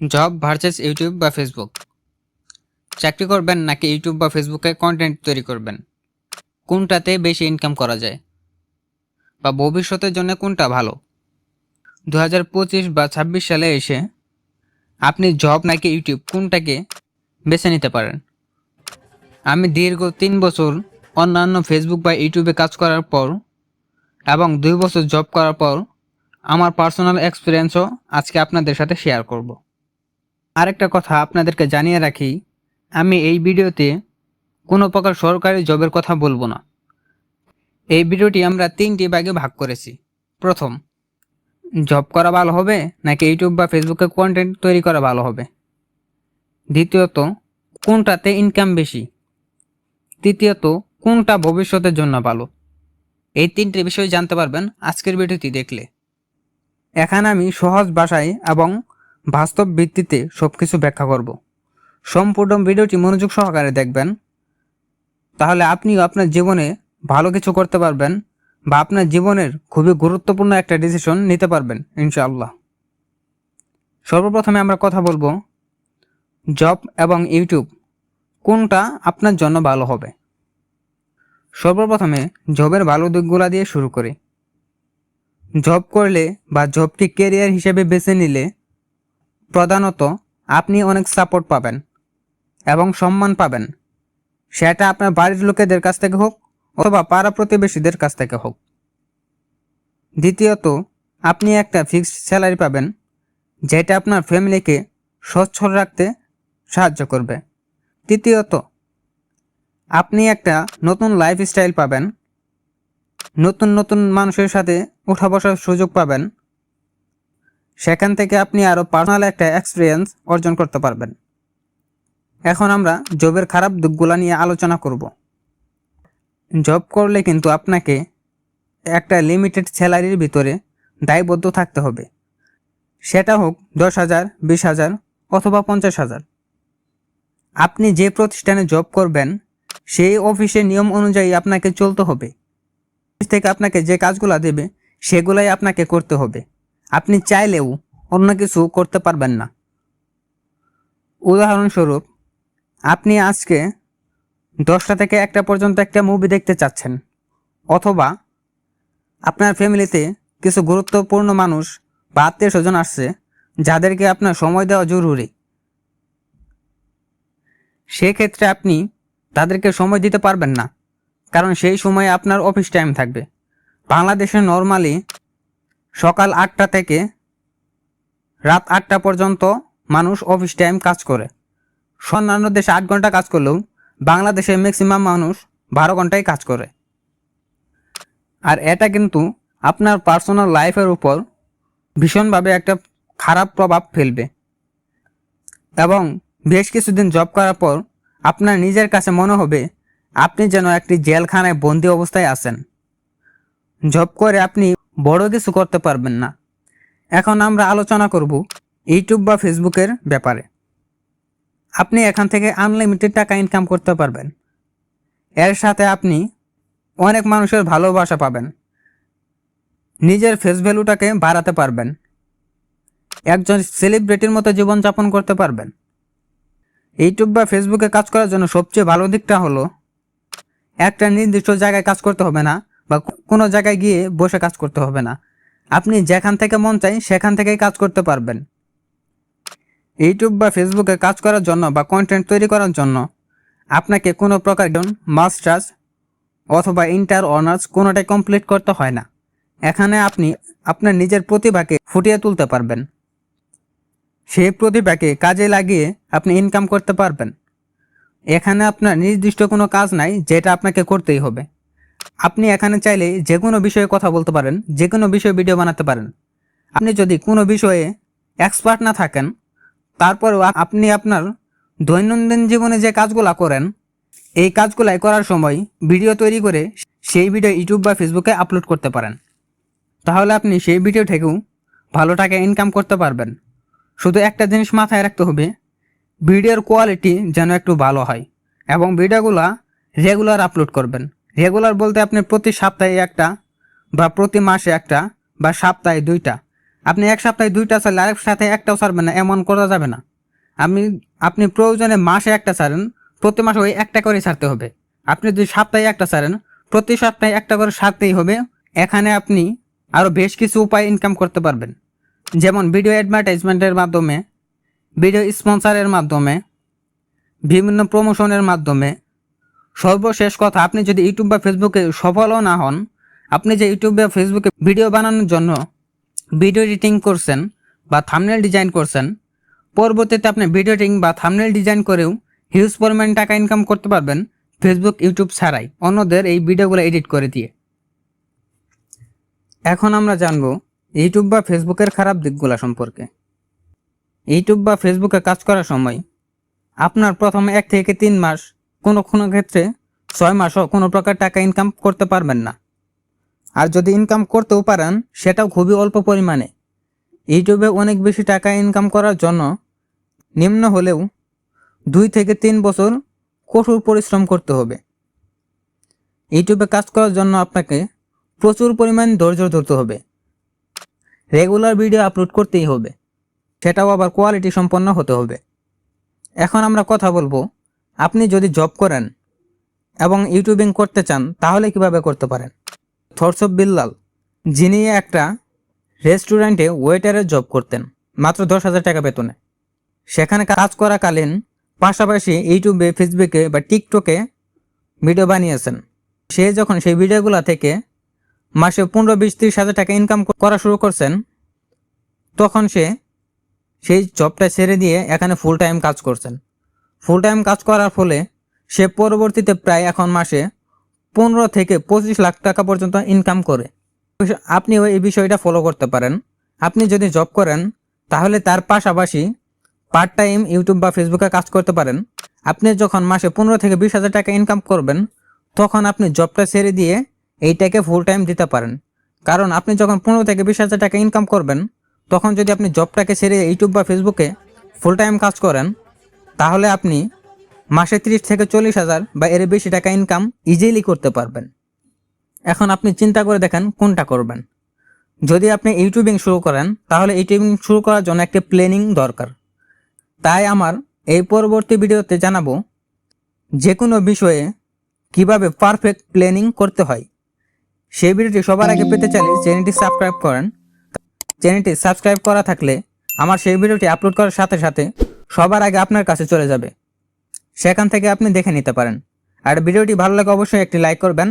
Job versus YouTube বা Facebook? চাকরি করবেন নাকি ইউটিউব বা ফেসবুকে কন্টেন্ট তৈরি করবেন? কোনটাতে বেশি ইনকাম করা যায়? বা ভবিষ্যতের জন্য কোনটা ভালো? দু হাজার পঁচিশ বা ছাব্বিশ সালে এসে আপনি জব নাকি ইউটিউব কোনটাকে বেছে নিতে পারেন? আমি দীর্ঘ তিন বছর অন্যান্য ফেসবুক বা ইউটিউবে কাজ করার পর এবং দুই বছর জব করার পর আমার পার্সোনাল এক্সপিরিয়েন্সও আজকে আপনাদের সাথে শেয়ার করব। আরেকটা কথা আপনাদেরকে জানিয়ে রাখি, আমি এই ভিডিওতে কোনো প্রকার সরকারি জবের কথা বলব না। এই ভিডিওটি আমরা তিনটি ভাগে ভাগ করেছি। প্রথম, জব করা ভালো হবে নাকি ইউটিউব বা ফেসবুকে কন্টেন্ট তৈরি করা ভালো হবে? দ্বিতীয়ত, কোনটাতে ইনকাম বেশি? তৃতীয়ত, কোনটা ভবিষ্যতের জন্য ভালো? এই তিনটি বিষয় জানতে পারবেন আজকের ভিডিওটি দেখলে। এখানে আমি সহজ ভাষায় এবং বাস্তব ভিত্তিতে সব কিছু ব্যাখ্যা করব। সম্পূর্ণ ভিডিওটি মনোযোগ সহকারে দেখবেন। তাহলে আপনিও আপনার জীবনে ভালো কিছু করতে পারবেন বা আপনার জীবনের খুবই গুরুত্বপূর্ণ একটা ডিসিশন নিতে পারবেন, ইনশাআল্লাহ। সর্বপ্রথমে আমরা কথা বলব জব এবং ইউটিউব কোনটা আপনার জন্য ভালো হবে? সর্বপ্রথমে জবের ভালো দিকগুলা দিয়ে শুরু করি। জব করলে বা জবকে কেরিয়ার হিসেবে বেছে নিলে প্রধানত আপনি অনেক সাপোর্ট পাবেন এবং সম্মান পাবেন। সেটা আপনার বাড়ির লোকেদের কাছ থেকে হোক অথবা পাড়া প্রতিবেশীদের কাছ থেকে হোক। দ্বিতীয়ত, আপনি একটা ফিক্সড স্যালারি পাবেন, যেটা আপনার ফ্যামিলিকে সচ্ছল রাখতে সাহায্য করবে। তৃতীয়ত, আপনি একটা নতুন লাইফস্টাইল পাবেন, নতুন নতুন মানুষের সাথে উঠা বসার সুযোগ পাবেন সেখান থেকে আপনি আরও পার্সোনাল একটা এক্সপিরিয়েন্স অর্জন করতে পারবেন। এখন আমরা জবের খারাপ দিকগুলো নিয়ে আলোচনা করব। জব করলে কিন্তু আপনাকে একটা লিমিটেড স্যালারির ভিতরে দায়বদ্ধ থাকতে হবে। সেটা হোক দশ হাজার, বিশ হাজার অথবা পঞ্চাশ হাজার। আপনি যে প্রতিষ্ঠানে জব করবেন, সেই অফিসের নিয়ম অনুযায়ী আপনাকে চলতে হবে। অফিস থেকে আপনাকে যে কাজগুলো দেবে, সেগুলাই আপনাকে করতে হবে। আপনি চাইলেও অন্য কিছু করতে পারবেন না। উদাহরণস্বরূপ, আপনি আজকে দশটা থেকে একটা পর্যন্ত একটা মুভি দেখতে চাচ্ছেন, অথবা আপনার ফ্যামিলিতে কিছু গুরুত্বপূর্ণ মানুষ বা আত্মীয় স্বজন আসছে, যাদেরকে আপনার সময় দেওয়া জরুরি। সেক্ষেত্রে আপনি তাদেরকে সময় দিতে পারবেন না, কারণ সেই সময়ে আপনার অফিস টাইম থাকবে। বাংলাদেশে নর্মালি সকাল আটটা থেকে রাত আটটা পর্যন্ত মানুষ অফিস টাইম কাজ করে। অন্যান্য দেশে আট ঘণ্টা কাজ করলেও বাংলাদেশে ম্যাক্সিমাম মানুষ বারো ঘন্টায় কাজ করে। আর এটা কিন্তু আপনার পার্সোনাল লাইফের উপর ভীষণভাবে একটা খারাপ প্রভাব ফেলবে। এবং বেশ কিছুদিন জব করার পর আপনার নিজের কাছে মনে হবে, আপনি যেন একটি জেলখানায় বন্দি অবস্থায় আছেন। জব করে আপনি বড় কিছু করতে পারবেন না। এখন আমরা আলোচনা করব ইউটিউব বা ফেসবুকের ব্যাপারে। আপনি এখান থেকে আনলিমিটেড টাকা ইনকাম করতে পারবেন। এর সাথে আপনি অনেক মানুষের ভালোবাসা পাবেন। নিজের ফেস ভ্যালুটাকে বাড়াতে পারবেন। একজন সেলিব্রিটির মতো জীবনযাপন করতে পারবেন। ইউটিউব বা ফেসবুকে কাজ করার জন্য সবচেয়ে ভালো দিকটা হলো, একটা নির্দিষ্ট জায়গায় কাজ করতে হবে না। বা কোনো জায়গায় গিয়ে বসে কাজ করতে হবে না। আপনি যেখান থেকে মন চাই সেখান থেকেই কাজ করতে পারবেন। ইউটিউব বা ফেসবুকে কাজ করার জন্য বা কন্টেন্ট তৈরি করার জন্য আপনাকে কোনো প্রকার মাস্টার্স অথবা ইন্টার অনার্স কোনোটাই কমপ্লিট করতে হয় না। এখানে আপনি আপনার নিজের প্রতিভাকে ফুটিয়ে তুলতে পারবেন। সেই প্রতিভাকে কাজে লাগিয়ে আপনি ইনকাম করতে পারবেন। এখানে আপনার নির্দিষ্ট কোনো কাজ নাই যেটা আপনাকে করতেই হবে। আপনি এখানে চাইলে যে কোনো বিষয়ে কথা বলতে পারেন যে কোনো বিষয়ে ভিডিও বানাতে পারেন। আপনি যদি কোনো বিষয়ে এক্সপার্ট না থাকেন, তারপরেও আপনি আপনার দৈনন্দিন জীবনে যে কাজগুলো করেন, এই কাজগুলাই করার সময় ভিডিও তৈরি করে সেই ভিডিও ইউটিউব বা ফেসবুকে আপলোড করতে পারেন। তাহলে আপনি সেই ভিডিও থেকেও ভালো টাকা ইনকাম করতে পারবেন। শুধু একটা জিনিস মাথায় রাখতে হবে ভিডিওর কোয়ালিটি যেন একটু ভালো হয় এবং ভিডিওগুলো রেগুলার আপলোড করবেন। রেগুলার বলতে আপনি প্রতি সপ্তাহে একটা বা প্রতি মাসে একটা বা সপ্তাহে দুইটা। আপনি এক সপ্তাহে দুইটা ছাড়লে আরেক সাথে একটাও ছাড়বেন না, এমন করা যাবে না। আপনি আপনি প্রয়োজনে মাসে একটা ছাড়েন, প্রতি মাসে ওই একটা করে ছাড়তে হবে। আপনি যদি সপ্তাহে একটা ছাড়েন, প্রতি সপ্তাহে একটা করে ছাড়তেই হবে। এখানে আপনি আরও বেশ কিছু উপায় ইনকাম করতে পারবেন। যেমন ভিডিও অ্যাডভার্টাইজমেন্টের মাধ্যমে ভিডিও স্পন্সারের মাধ্যমে, বিভিন্ন প্রমোশনের মাধ্যমে সর্বশেষ কথা, আপনি যদি ইউটিউব বা ফেসবুকে সফলও না হন, আপনি যে ইউটিউব বা ফেসবুকে ভিডিও বানানোর জন্য ভিডিও এডিটিং করছেন বা থামনেল ডিজাইন করছেন, পরবর্তীতে আপনি ভিডিও এডিটিং বা থামনেল ডিজাইন করেও হিউজ পরিমাণ টাকা ইনকাম করতে পারবেন ফেসবুক, ইউটিউব ছাড়াই, অন্যদের এই ভিডিওগুলো এডিট করে দিয়ে। এখন আমরা জানব ইউটিউব বা ফেসবুকের খারাপ দিকগুলো সম্পর্কে। ইউটিউব বা ফেসবুকে কাজ করার সময় আপনার প্রথমে এক থেকে তিন মাস কোনো কোনো ক্ষেত্রে ছয় মাসও কোনো প্রকার টাকা ইনকাম করতে পারবেন না। আর যদি ইনকাম করতেও পারেন, সেটাও খুবই অল্প পরিমাণে। ইউটিউবে অনেক বেশি টাকা ইনকাম করার জন্য নিম্ন হলেও দুই থেকে তিন বছর কঠোর পরিশ্রম করতে হবে। ইউটিউবে কাজ করার জন্য আপনাকে প্রচুর পরিমাণ ধৈর্য ধরতে হবে। রেগুলার ভিডিও আপলোড করতেই হবে। সেটাও আবার কোয়ালিটি সম্পন্ন হতে হবে। এখন আমরা কথা বলব আপনি যদি জব করেন এবং ইউটিউবিং করতে চান, তাহলে কীভাবে করতে পারেন? থরসব বিল্লাল যিনি একটা রেস্টুরেন্টে ওয়েটারের জব করতেন, মাত্র দশ হাজার টাকা বেতনে। সেখানে কাজ করাকালীন পাশাপাশি ইউটিউবে ফেসবুকে বা টিকটকে ভিডিও বানিয়েছেন। সে যখন সেই ভিডিওগুলো থেকে মাসে পনেরো বিশ ত্রিশ হাজার টাকা ইনকাম করা শুরু করছেন, তখন সে সেই জবটা ছেড়ে দিয়ে এখানে ফুল টাইম কাজ করছেন। ফুল টাইম কাজ করার ফলে সে পরবর্তীতে প্রায় এখন মাসে পনেরো থেকে পঁচিশ লাখ টাকা পর্যন্ত ইনকাম করে। আপনিও এই বিষয়টা ফলো করতে পারেন। আপনি যদি জব করেন, তাহলে তার পাশাপাশি পার্ট টাইম ইউটিউব বা ফেসবুকে কাজ করতে পারেন। আপনি যখন মাসে পনেরো থেকে বিশ হাজার টাকা ইনকাম করবেন, তখন আপনি জবটা ছেড়ে দিয়ে এইটাকে ফুল টাইম দিতে পারেন। কারণ আপনি যখন পনেরো থেকে বিশ হাজার টাকা ইনকাম করবেন, তখন যদি আপনি জবটাকে ছেড়ে ইউটিউব বা ফেসবুকে ফুল টাইম কাজ করেন তাহলে আপনি মাসে তিরিশ থেকে চল্লিশ হাজার বা এর বেশি টাকা ইনকাম ইজিলি করতে পারবেন। এখন আপনি চিন্তা করে দেখেন কোনটা করবেন। যদি আপনি ইউটিউবিং শুরু করেন, তাহলে ইউটিউবিং শুরু করার জন্য একটি প্ল্যানিং দরকার। তাই আমার এই পরবর্তী ভিডিওতে জানাব যে কোনো বিষয়ে কীভাবে পারফেক্ট প্ল্যানিং করতে হয়। সেই ভিডিওটি সবার আগে পেতে চাইলে চ্যানেলটি সাবস্ক্রাইব করেন। চ্যানেলটি সাবস্ক্রাইব করা থাকলে আমার সেই ভিডিওটি আপলোড করার সাথে সাথে সবার আগে আপনার কাছে চলে যাবে। সেখান থেকে আপনি দেখে নিতে পারেন। আর ভিডিওটি ভালো লাগে অবশ্যই একটি লাইক করবেন।